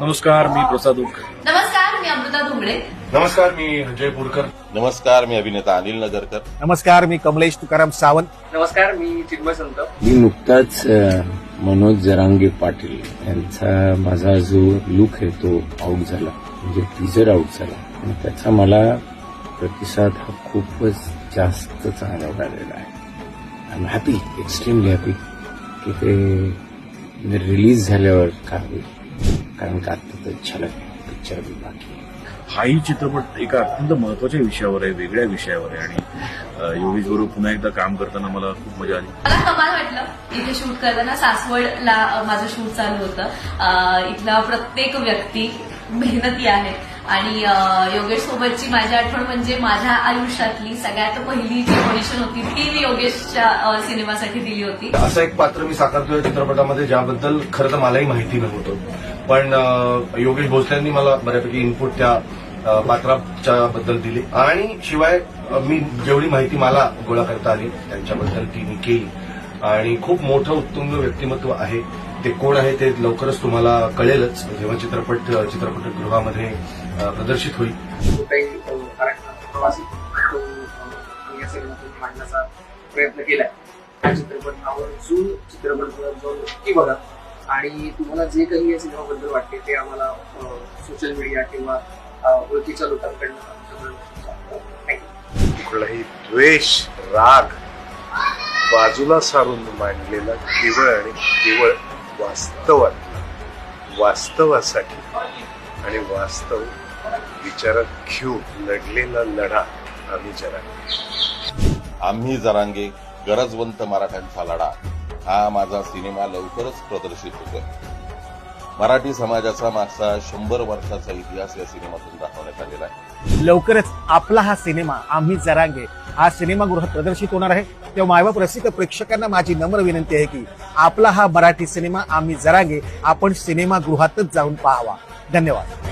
नमस्कार मी प्रसाद उक नमस्कार मी अमृता धुंगडे नमस्कार मी अजय पुरकर. नमस्कार मी अभिनेता अनिल नगरकर. नमस्कार मी कमलेश तुकाराम सावंत. नमस्कार मी चिन्मय संत. मी नुकताच मनोज जरांगे पाटील यांचा माझा जो लुक आहे तो आउट झाला. म्हणजे टीजर आउट झाला. आणि त्याचा मला प्रतिसाद हा खूपच जास्त चांगला झालेला आहे. I am happy extremely happy की ते रिलीज झाल्यावर काय होईल कारण का आता तर झलक पिक्चर बाकी. हाही चित्रपट एका अत्यंत महत्त्वाच्या विषयावर आहे वेगळ्या विषयावर आहे. आणि योगेश बरोबर पुन्हा एकदा काम करताना मला खूप मजा आली. मला कमाल वाटलं. इथे शूट करताना सासवडला माझं शूट चालू होतं. इथला प्रत्येक व्यक्ती मेहनती आहे. आणि योगेश सोबतची माझी आठवण म्हणजे माझ्या आयुष्यातली सगळ्यात पहिली जी ऑडिशन होती ती मी योगेशच्या सिनेमासाठी दिली होती. असं एक पात्र मी साकारतोय चित्रपटामध्ये ज्याबद्दल खरं तर मलाही माहिती नव्हतं. पण योगेश भोसलेंनी मला बऱ्यापैकी इनपुट त्या पात्राच्या बद्दल दिली. आणि शिवाय मी जेवढी माहिती मला गोळा करता आली त्यांच्याबद्दल ती मी केली. आणि खूप मोठं उत्तुंग व्यक्तिमत्व आहे. ते कोण आहे ते लवकरच तुम्हाला कळेलच. जेव्हा चित्रपट चित्रपटगृहामध्ये प्रदर्शित होईल. मांडण्याचा प्रयत्न केलाय. हा चित्रपट आवर्जून चित्रपट जाऊन नक्की बघा आणि तुम्हाला जे काही या सिनेमाबद्दल वाटते ते आम्हाला सोशल मीडिया किंवा ओळखीच्या लोकांकडनं कुठलाही द्वेष राग बाजूला सारून मांडलेला केवळ आणि केवळ वास्तवात वास्तवासाठी आणि वास्तव विचारात घेऊन लढलेला लढा आम्ही जरा. आम्ही जरांगे गरजवंत मराठ्यांचा लढा. हा माझा सिनेमा लवकरच प्रदर्शित होतोय. मराठी समाजाचा मागचा शंभर वर्षाचा इतिहास या सिनेमातून दाखवण्यात आलेला आहे. लवकरच आपला हा सिनेमा आम्ही जरांगे हा सिनेमागृहात प्रदर्शित होणार आहे. तेव्हा मायबाप रसिक प्रेक्षकांना माझी नम्र विनंती आहे की आपला हा मराठी सिनेमा आम्ही जरांगे आपण सिनेमागृहातच जाऊन पाहावा. धन्यवाद.